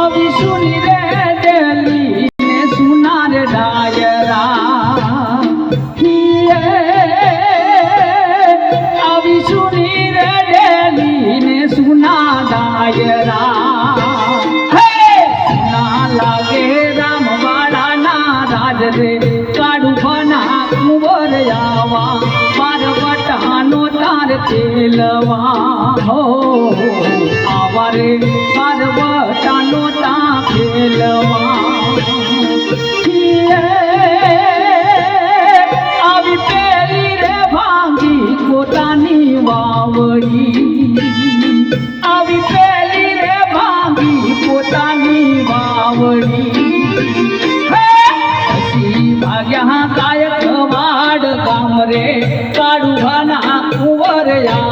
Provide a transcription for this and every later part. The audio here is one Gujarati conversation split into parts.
আমি শুনি রে দেলি সোনার ডায়রা। আমি শুনি রে দেলি সোনা ডায়রা। ખેલવા હો આવા પર્વતાનો તા ખેલવા. આવી પેલી રે ભાંગી પોતાની વાવડી. આવી પેલી રે ભાંગી પોતાની વાવડી. ભાગ્યા કાયક વાડ ગામ રે 呀。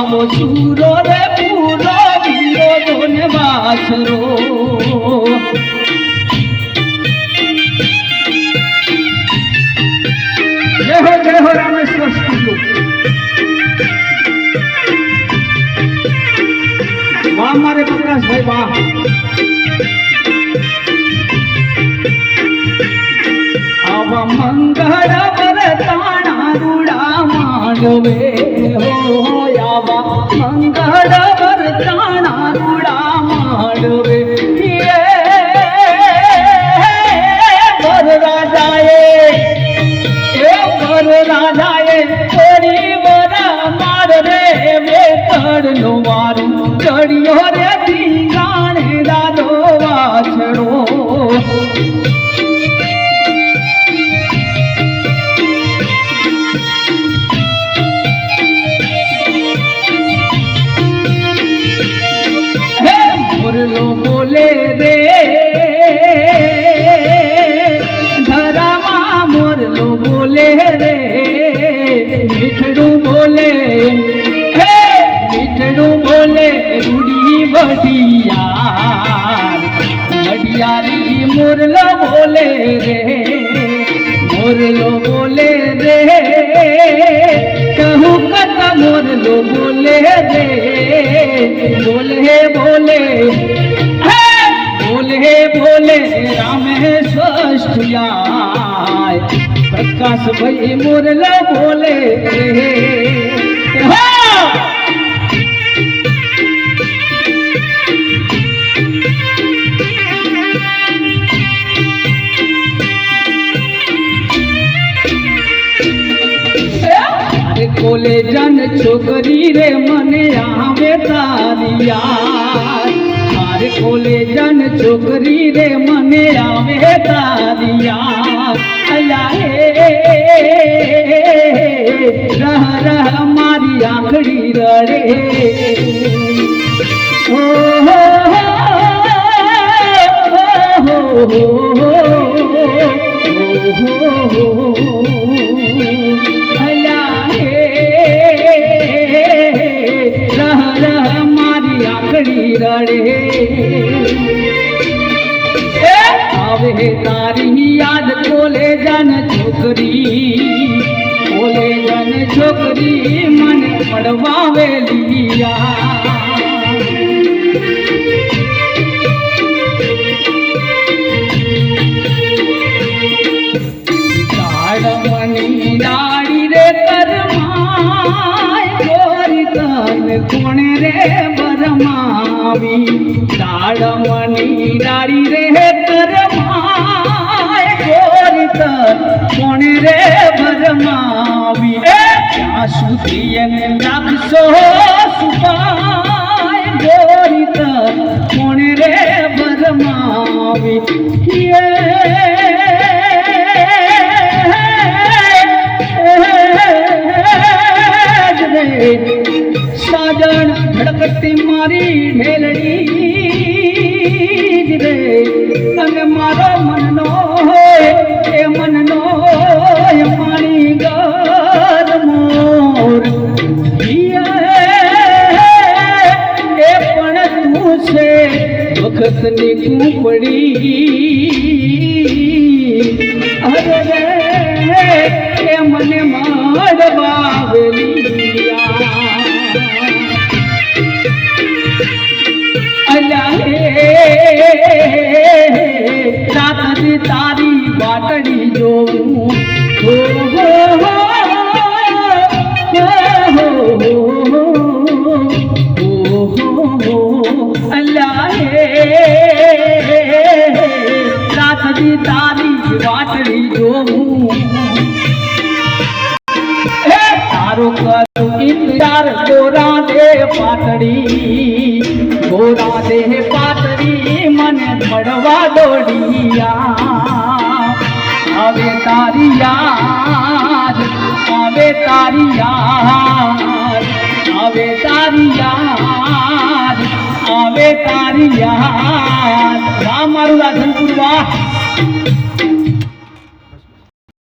આવો શૂરો રે પૂરો વીરો જોન વાછરો જય હો જય હો રામેશ્વર સ્ટુડિયો વાહ મારે પ્રકાશભાઈ વાહ આવા મંગળ વરતાણા રૂડા માંડવે હો આવા મંગળ વરતાણા રૂડા માંડવે વરરાજાએ એ વરરાજાએ થોડી વરા માર રે વેતર નો મારું ચડિયો રે ધીંગાણે દાદો વાછડો મુરલો બોલે રે ધરામાં મોરલો બોલે રે મીઠડું બોલે હે મીઠડું બોલે રૂડી વડિયાર વડિયારી મોરલો બોલે રે મોરલો બોલે રે કહું કત મોરલો બોલે રે બોલે પ્રકાશ ભાઈ મોરલો બોલે હા. કોલેજન છોકરી રે મને આવે તારી યાદ કોલેજન છોકરી રે મને આવે તારી યાદ. રહ રહ મારી આંગળી રડે. ઓ આવે તારી યાદ કોલે જન છોકરી કોલે જન છોકરી મને મળવા વેલિયા દાડમની નારી રે કરમાય ગોરિત કોણ રે ભરમાવી ત્યાં સુધી એને રાખશો સુપાય ગોરિત કોણ રે ભરમાવી વખતની કુંપડી અરે રે મને મારવાવેલી અલ્યા હે રાતની તારી વાટડી જોઉં વાટડી જોઉં. હે, તારો કરું ઇંતજાર ગોરા દે પાતળી ગોરા દે પાતળી મને મળવા દોડિયા. હવે તારી યાદ હવે તારી યાદ હવે તારી યાદ હવે તારી યાદ. વાહ મારું રાધનપુર વાહ.